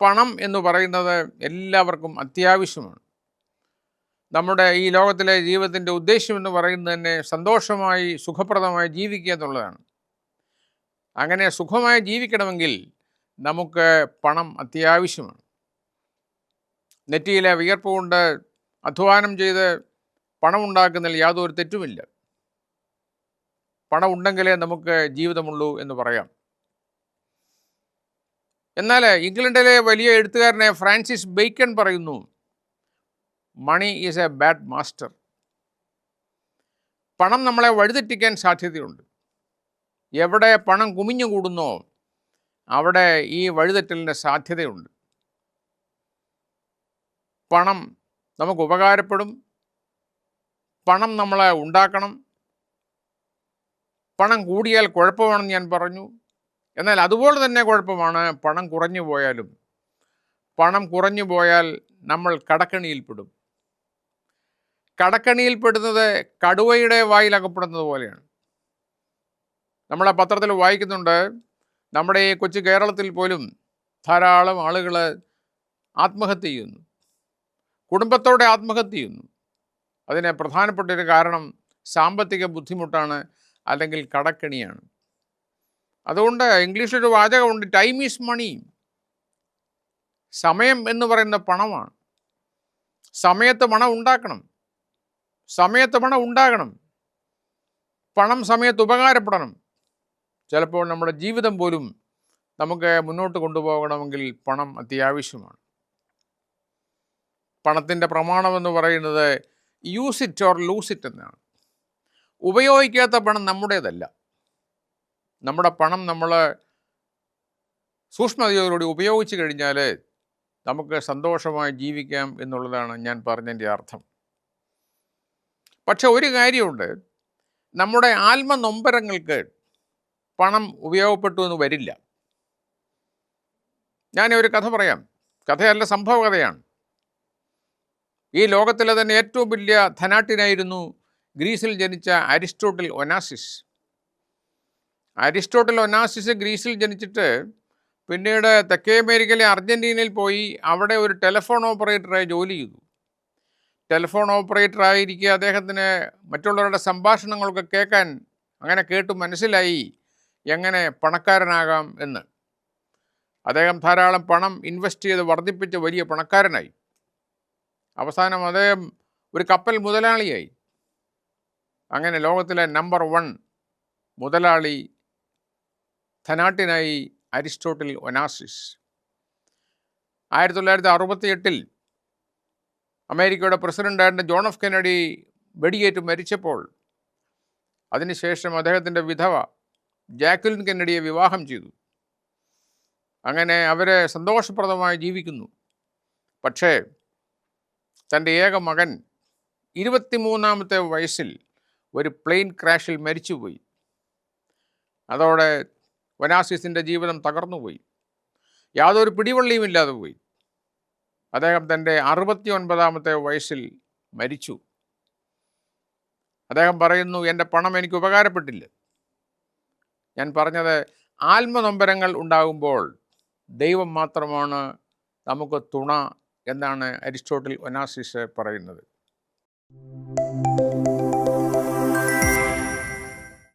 പണം എന്ന് പറയുന്നത് എല്ലാവർക്കും അത്യാവശ്യമാണ്. നമ്മുടെ ഈ ലോകത്തിലെ ജീവിതത്തിന്റെ ഉദ്ദേശ്യം എന്ന് പറയുന്നത് തന്നെ സന്തോഷമായി സുഖപ്രദമായി ജീവിക്കുക എന്നുള്ളതാണ്. അങ്ങനെ സുഖമായി ജീവിക്കണമെങ്കിൽ നമുക്ക് പണം അത്യാവശ്യമാണ്. നെറ്റിയിലെ വിയർപ്പ് കൊണ്ട് അധ്വാനം ചെയ്ത് പണം ഉണ്ടാക്കുന്നതിൽ യാതൊരു തെറ്റുമില്ല. പണം ഉണ്ടെങ്കിലേ നമുക്ക് ജീവിതമുള്ളൂ എന്ന് പറയാം. എന്നാൽ ഇംഗ്ലണ്ടിലെ വലിയ എഴുത്തുകാരനെ ഫ്രാൻസിസ് ബെയ്ക്കൺ പറയുന്നു money is a bad master പണം നമ്മളെ വഴിതെറ്റിക്കാൻ സാധ്യതയുണ്ട്. എവിടെ പണം കുമിഞ്ഞു കൂടുന്നോ അവിടെ ഈ വഴിതെറ്റലിന്റെ സാധ്യതയുണ്ട്. പണം നമുക്ക് ഉപകാരപ്പെടും പണം നമ്മളെ ഉണ്ടാക്കണം പണം കൂടിയാൽ കുഴപ്പമാണെന്ന് ഞാൻ പറഞ്ഞു. എന്നാൽ അതുപോലെ തന്നെ കുഴപ്പമാണ് പണം കുറഞ്ഞു പോയാലും. പണം കുറഞ്ഞു പോയാൽ നമ്മൾ കടക്കണിയിൽപ്പെടും. കടക്കണിയിൽപ്പെടുന്നത് കടുവയുടെ വായിലകപ്പെടുന്നത് പോലെയാണ്. നമ്മളെ പത്രത്തിൽ വായിക്കുന്നുണ്ട് നമ്മുടെ ഈ കൊച്ചു കേരളത്തിൽ പോലും ധാരാളം ആളുകൾ ആത്മഹത്യ ചെയ്യുന്നു. കുടുംബത്തോടെ ആത്മഹത്യ ചെയ്യുന്നു. അതിന് പ്രധാനപ്പെട്ടൊരു കാരണം സാമ്പത്തിക ബുദ്ധിമുട്ടാണ് അല്ലെങ്കിൽ കടക്കണിയാണ്. അതുകൊണ്ട് ഇംഗ്ലീഷിലൊരു വാചകമുണ്ട് ടൈം ഈസ് മണി സമയം എന്ന് പറയുന്ന പണമാണ്. സമയത്ത് പണം ഉണ്ടാക്കണം. സമയത്ത് പണം ഉണ്ടാകണം. പണം സമയത്ത് ഉപകാരപ്പെടണം. ചിലപ്പോൾ നമ്മുടെ ജീവിതം പോലും നമുക്ക് മുന്നോട്ട് കൊണ്ടുപോകണമെങ്കിൽ പണം അത്യാവശ്യമാണ്. പണത്തിന്റെ പ്രമാണമെന്ന് പറയുന്നത് use it or lose it എന്നാണ്. ഉപയോഗിക്കാത്ത പണം നമ്മുടേതല്ല. നമ്മുടെ പണം നമ്മൾ സൂക്ഷ്മതയോടുകൂടി ഉപയോഗിച്ച് കഴിഞ്ഞാൽ നമുക്ക് സന്തോഷമായി ജീവിക്കാം എന്നുള്ളതാണ് ഞാൻ പറഞ്ഞതിന്റെ അർത്ഥം. പക്ഷെ ഒരു കാര്യമുണ്ട്. നമ്മുടെ ആത്മനൊമ്പരങ്ങൾക്ക് പണം ഉപയോഗപ്പെട്ടു എന്ന് വരില്ല. ഞാൻ ഒരു കഥ പറയാം. കഥയല്ല സംഭവ കഥയാണ് ഈ ലോകത്തിലെ തന്നെ ഏറ്റവും വലിയ ധനാട്ടിനായിരുന്നു ഗ്രീസിൽ ജനിച്ച അരിസ്റ്റോട്ടിൽ ഒനാസിസ്. അരിസ്റ്റോട്ടിൽ ഒനാസിസ് ഗ്രീസിൽ ജനിച്ചിട്ട് പിന്നീട് തെക്കേ അമേരിക്കയിലെ അർജന്റീനയിൽ പോയി അവിടെ ഒരു ടെലിഫോൺ ഓപ്പറേറ്ററായി ജോലി ചെയ്തു. ടെലിഫോൺ ഓപ്പറേറ്റർ ആയിരിക്കുക അദ്ദേഹത്തിന് മറ്റുള്ളവരുടെ സംഭാഷണങ്ങളൊക്കെ കേൾക്കാൻ അങ്ങനെ കേട്ട് മനസ്സിലായി എങ്ങനെ പണക്കാരനാകാം എന്ന്. അദ്ദേഹം ധാരാളം പണം ഇൻവെസ്റ്റ് ചെയ്ത് വർദ്ധിപ്പിച്ച് വലിയ പണക്കാരനായി. അവസാനം അദ്ദേഹം ഒരു കപ്പൽ മുതലാളിയായി. അങ്ങനെ ലോകത്തിലെ നമ്പർ വൺ മുതലാളി ധനാട്ടിനായി അരിസ്റ്റോട്ടിൽ ഒനാസിസ്. ആയിരത്തി തൊള്ളായിരത്തി അറുപത്തി എട്ടിൽ അമേരിക്കയുടെ പ്രസിഡന്റായിരുന്ന ജോൺ എഫ് കെനഡി വെടിയേറ്റ് മരിച്ചപ്പോൾ അതിനുശേഷം അദ്ദേഹത്തിന്റെ വിധവ ജാക്വലിൻ കെന്നഡിയെ വിവാഹം ചെയ്തു. അങ്ങനെ അവരെ സന്തോഷപ്രദമായി ജീവിക്കുന്നു. പക്ഷേ തന്റെ ഏക മകൻ ഇരുപത്തിമൂന്നാമത്തെ വയസ്സിൽ ഒരു പ്ലെയിൻ ക്രാഷിൽ മരിച്ചുപോയി. അതോടെ വനാസിസിന്റെ ജീവിതം തകർന്നുപോയി. യാതൊരു പിടിവള്ളിയും ഇല്ലാതെ പോയി. അദ്ദേഹം തന്റെ അറുപത്തി ഒൻപതാമത്തെ വയസ്സിൽ മരിച്ചു. അദ്ദേഹം പറയുന്നു എന്റെ പണം എനിക്ക് ഉപകാരപ്പെട്ടില്ല. ഞാൻ പറഞ്ഞത് ആത്മനൊമ്പരങ്ങൾ ഉണ്ടാകുമ്പോൾ ദൈവം മാത്രമാണ് നമുക്ക് തുണ എന്നാണ് അരിസ്റ്റോട്ടിൽ ഒനാസിസ് പറയുന്നത്.